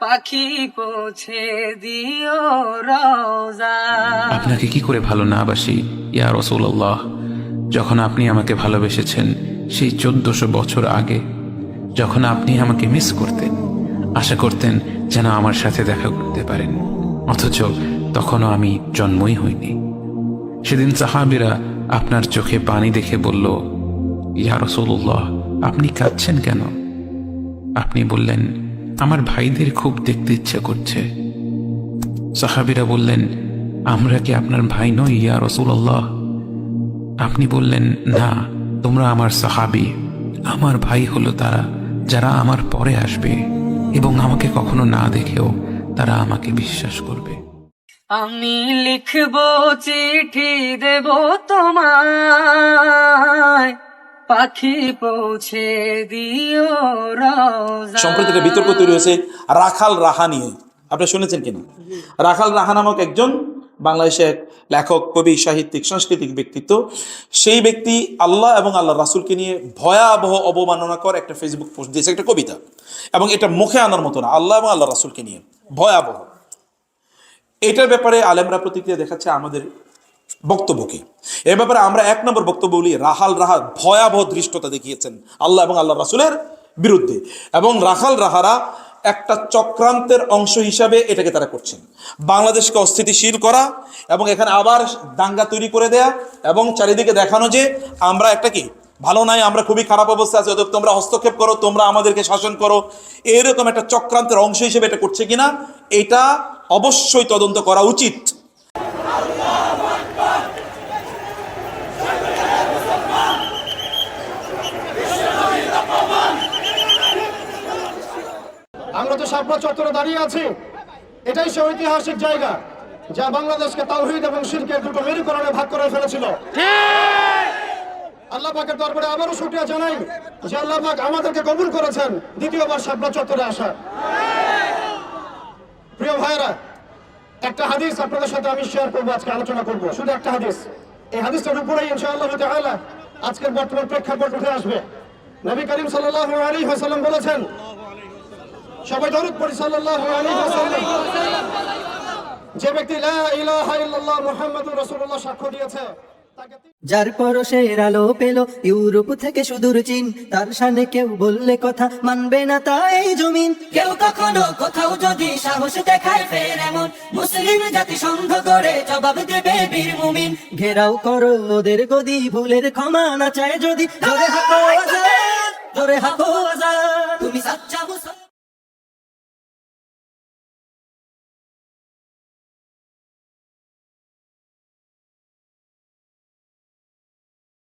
পাখি পৌঁছে দিও আপনাকে কি করে ভালো না বাসি? ইয়া রসুল্লাহ যখন আপনি আমাকে ভালোবেসেছেন সেই চোদ্দশো বছর আগে, যখন আপনি আমাকে মিস করতেন, আশা করতেন যেন আমার সাথে দেখা করতে পারেন। অথচ তখনও আমি জন্মই হইনি। সেদিন সাহাবিরা আপনার চোখে পানি দেখে বলল, ইয়া রসুল্লাহ আপনি কাঁদছেন কেন? আপনি বললেন আমার ভাইদের খুব দেখতে ইচ্ছে করছে। সাহাবিরা বললেন, আমরা কি আপনার ভাই নই, ইয়া রসুল্লাহ আপনি বললেন, না, তোমরা আমার সাহাবি। আমার ভাই হলো তারা, যারা আমার পরে আসবে এবং আমাকে কখনো না দেখেও তারা আমাকে বিশ্বাস করবে। আমি লিখব চিঠি দেব তোমায় পাখি পৌঁছে দিও সম্প্রতি একটা বিতর্ক তৈরি হয়েছে রাখাল রাহা নিয়ে। আপনি শুনেছেন কিনা? রাখাল রাহা নামক একজন বাংলাদেশের লেখক, কবি, সাহিত্যিক, সাংস্কৃতিক ব্যক্তিত্ব। সেই ব্যক্তি আল্লাহ এবং আল্লাহ রাসুলকে নিয়ে ভয়াবহ অবমাননাকর একটা ফেসবুক পোস্ট দিয়েছে, একটা কবিতা। এবং এটা মুখে আনার মতো না, আল্লাহ এবং আল্লাহ রাসুলকে নিয়ে। ভয়াবহ। এটার ব্যাপারে আলেমরা প্রতিক্রিয়া দেখাচ্ছে আমাদের বক্তব্য কি? এ ব্যাপারে আমরা এক নম্বর বক্তব্য বলি রাহাল রাহা ভয়াবহ দৃষ্টতা দেখিয়েছেন আল্লাহ এবং আল্লাহ রাসুলের বিরুদ্ধে। এবং রাখাল রাহারা একটা চক্রান্তের অংশ হিসাবে এটাকে তারা করছেন। বাংলাদেশকে অস্থিতিশীল করা এবং এখানে আবার দাঙ্গা তৈরি করে দেয়া এবং চারিদিকে দেখানো যে আমরা একটা কি, ভালো নাই, আমরা খুবই খারাপ অবস্থা আছি, অতএব তোমরা হস্তক্ষেপ করো, তোমরা আমাদেরকে শাসন করো। এরকম একটা চক্রান্তের অংশ হিসেবে এটা করছে কিনা, এটা অবশ্যই তদন্ত করা উচিত। তো শাপলা চত্বরে দাঁড়িয়ে আছি। এটাই সে ঐতিহাসিক জায়গা যা বাংলাদেশকে তাওহিদ এবং শিরকের দুটো মেরুকরণে ভাগ করে ফেলেছিল। আল্লাহ পাকের দরবারে আবারও শুক্রিয়া জানাই যে আল্লাহ পাক আমাদেরকে কবুল করেছেন দ্বিতীয়বার শাপলা চত্বরে আসা প্রিয় ভাইরা একটা হাদিস আপনাদের সাথে আমি শেয়ার করব আজকে আলোচনা করব। শুধু একটা হাদিস। এই হাদিসটার উপরেই ইনশাআল্লাহ তাআলা আজকের বর্তমান প্রেক্ষাপট উঠে আসবে। নবী করিম সাল্লাল্লাহু আলাইহি ওয়াসাল্লাম বলেছেন সবাই দরুদ পড়ি, সাল্লাল্লাহু আলাইহি ওয়াসাল্লাম। যে ব্যক্তি লা ইলাহা ইল্লাল্লাহ মুহাম্মাদুর রাসূলুল্লাহ সাক্ষ্য দিয়েছে যার পরশের আলো পেল ইউরোপ থেকে সুদূর চীন, তার সামনে কেউ বললে কথা মানবে না তাই জমিন। কেউ কখনো কোথাও যদি সাহস দেখায়, ফের এমন মুসলিম জাতি সংঘ করে জবাব দেবে বীর মুমিন। ঘেরাও করো ওদের গদি, ভুলের ক্ষমা না চায় যদি। জোরে হাকো আজান জোরে হাকো আজান। তুমি সাচ্চা মুসলমান